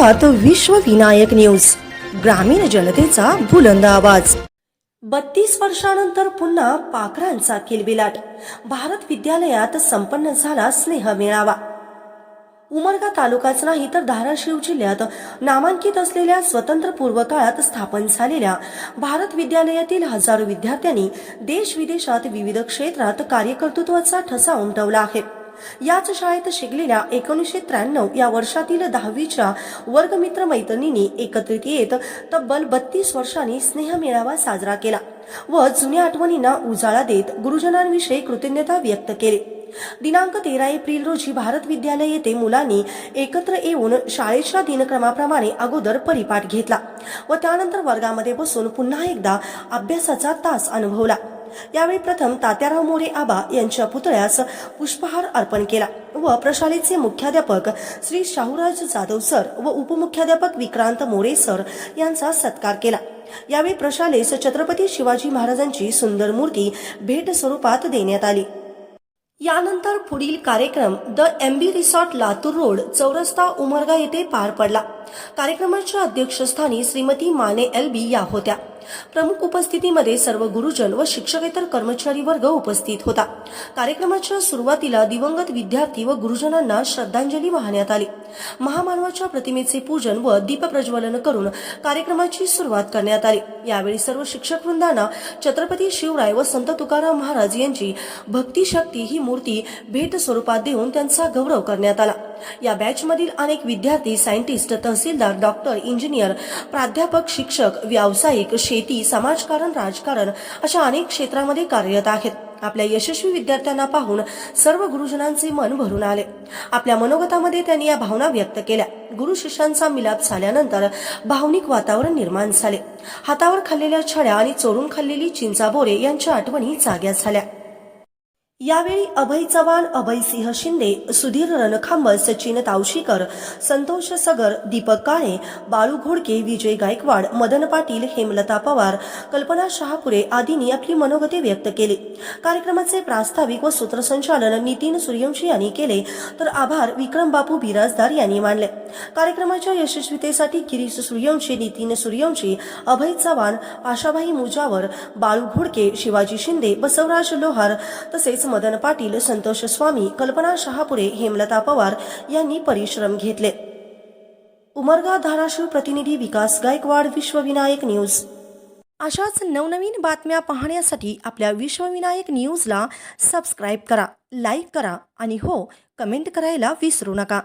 आहात विश्व विनायक न्यूज. ग्रामीण जनतेचा बुलंद आवाज. बत्तीस वर्षानंतर पुन्हा पाखरांचा किलबिलाट. भारत विद्यालयात संपन्न झाला स्नेह मेळावा. उमरगा तालुकाच नाही तर धाराशिव जिल्ह्यात नामांकित असलेल्या स्वतंत्र पूर्व काळात स्थापन झालेल्या भारत विद्यालयातील हजारो विद्यार्थ्यांनी देश विदेशात विविध क्षेत्रात कार्यकर्तृत्वाचा ठसा उमटवला आहे. याच शाळेत शिकलेल्या एकोणीसशे त्र्याण्णव या वर्षातील दहावीच्या वर्गमित्र मैत्रिणींनी एकत्रित येत तब्बल बत्तीस वर्षांनी स्नेह मेळावा साजरा केला व जुन्या आठवणींना उजाळा देत गुरुजनांविषयी कृतज्ञता व्यक्त केली. दिनांक तेरा एप्रिल रोजी भारत विद्यालय येथे मुलांनी एकत्र येऊन शाळेच्या दिनक्रमाप्रमाणे अगोदर परिपाठ घेतला व त्यानंतर वर्गामध्ये बसून पुन्हा एकदा अभ्यासाचा तास अनुभवला. यावेळी प्रथम तात्याराव मोरे आबा यांच्या पुतळ्यास पुष्पहार अर्पण केला व प्रशालेचे मुख्याध्यापक श्री शाहूराज जाधव सर व उपमुख्याध्यापक विक्रांत मोरे सर यांचा सत्कार केला. यावेळी प्रशालेस छत्रपती शिवाजी महाराजांची सुंदर मूर्ती भेट स्वरूपात देण्यात आली. यानंतर पुढील कार्यक्रम the MB resort Latur road चौरस्ता उमरगा येथे पार पडला. कार्यक्रमाच्या अध्यक्षस्थानी श्रीमती माने एल बी या होत्या. प्रमुख उपस्थितीमध्ये सर्व गुरुजन व शिक्षकेतर कर्मचारी वर्ग उपस्थित होता. कार्यक्रमाच्या सुरुवातीला दिवंगत विद्यार्थी व गुरुजनांना श्रद्धांजली वाहण्यात आली. महामानवाच्या प्रतिमेचे पूजन व दीप प्रज्वलन करून कार्यक्रमाची सुरुवात करण्यात आली. यावेळी सर्व शिक्षक वृंदांना छत्रपती शिवराय व संत तुकाराम महाराज यांची भक्ती शक्ती ही मूर्ती भेट स्वरूपात देऊन त्यांचा गौरव करण्यात आला. या बॅचमधील अनेक विद्यार्थी सायंटिस्ट तहसीलदार डॉक्टर इंजिनियर प्राध्यापक शिक्षक व्यावसायिक शेती समाजकारण राजकारण अशा अनेक क्षेत्रामध्ये कार्यरत आहेत. आपल्या यशस्वी विद्यार्थ्यांना पाहून सर्व गुरुजनांचे मन भरून आले. आपल्या मनोगतामध्ये त्यांनी या भावना व्यक्त केल्या. गुरु शिष्यांचा मिलाप झाल्यानंतर भावनिक वातावरण निर्माण झाले. हातावर खाल्लेल्या छड्या आणि चोरून खाल्लेली चिंचा बोरे यांच्या आठवणी जाग्या झाल्या. यावेळी अभय चव्हाण अभय सिंह शिंदे सुधीर रणखांबल सचिन तावशीकर संतोष सगर दीपक काळे बाळू घोडके विजय गायकवाड मदन पाटील हेमलता पवार कल्पना शहापुरे आदींनी आपली मनोगते व्यक्त केली. कार्यक्रमाचे प्रास्ताविक व सूत्रसंचालन नितीन सूर्यवंशी यांनी केले तर आभार विक्रम बापू बिराजदार यांनी मानले. कार्यक्रमाच्या यशस्वीतेसाठी गिरीश सूर्यवंशी नितीन सूर्यवंशी अभय चव्हाण आशाबाई मुजावर बाळू घोडके शिवाजी शिंदे बसवराज लोहार तसेच मदन पाटील संतोष स्वामी कल्पना शहापुरे हेमलता पवार यांनी परिश्रम घेतले. उमरगा धाराशिव प्रतिनिधी विकास गायकवाड विश्वविनायक न्यूज. अशाच नवनवीन बातम्या पाहण्यासाठी आपल्या विश्वविनायक न्यूजला सबस्क्राईब करा लाईक करा आणि हो कमेंट करायला विसरू नका.